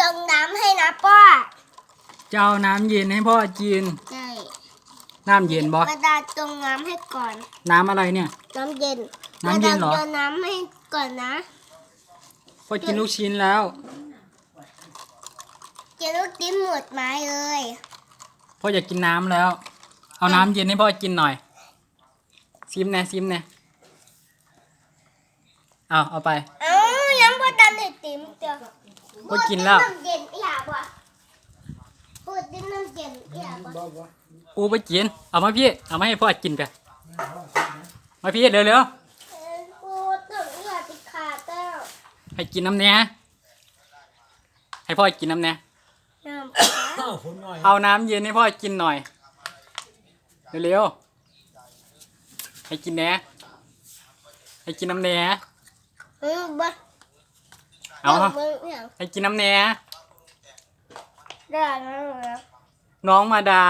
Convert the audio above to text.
ดงน้ำให้นะป้าจะเอาน้ำเย็นให้พ่อกิน ใช่น้ำเย็นบ่กระดาษดงน้ำให้ก่อน น้ำอะไรเนี่ย น้ำเย็นน้ำเย็นเหรอกะดาษดงน้ำให้ก่อนนะ พ่อกินลูกชิ้นแล้ว เจะลูกจิ้มหมดไม้เลย พ่ออยากกินน้ำแล้ว เอาน้ำเย็นให้พ่อกินหน่อย ซิมแน่ซิมแน่เอาเอาไป เอ้ายังพอตันไอติมเดียว ก็กินแล้ว น้ำเย็นอีหยาบ่ะพูดดิ้นน้ำเย็นอีหยาบ่ะปูไปกิน เอามาพี่ เอามาให้พ่อกินไปมาพี่เร็วเออพูดถึงอีหยาติดขาดแล้วๆให้กินน้ำเนี้ยให้พ่อกินน้ำเนี้ยน้ำอ้าวผมหน่อยเอาน้ำเย็นให้พ่อกินหน่อย เร็วๆให้กินแหน่ให้กินน้ำแหน่เออบ่ เอาบิ่งอีหยังให้กินน้ำแหน่ได้แล้วเหรอน้องมาดา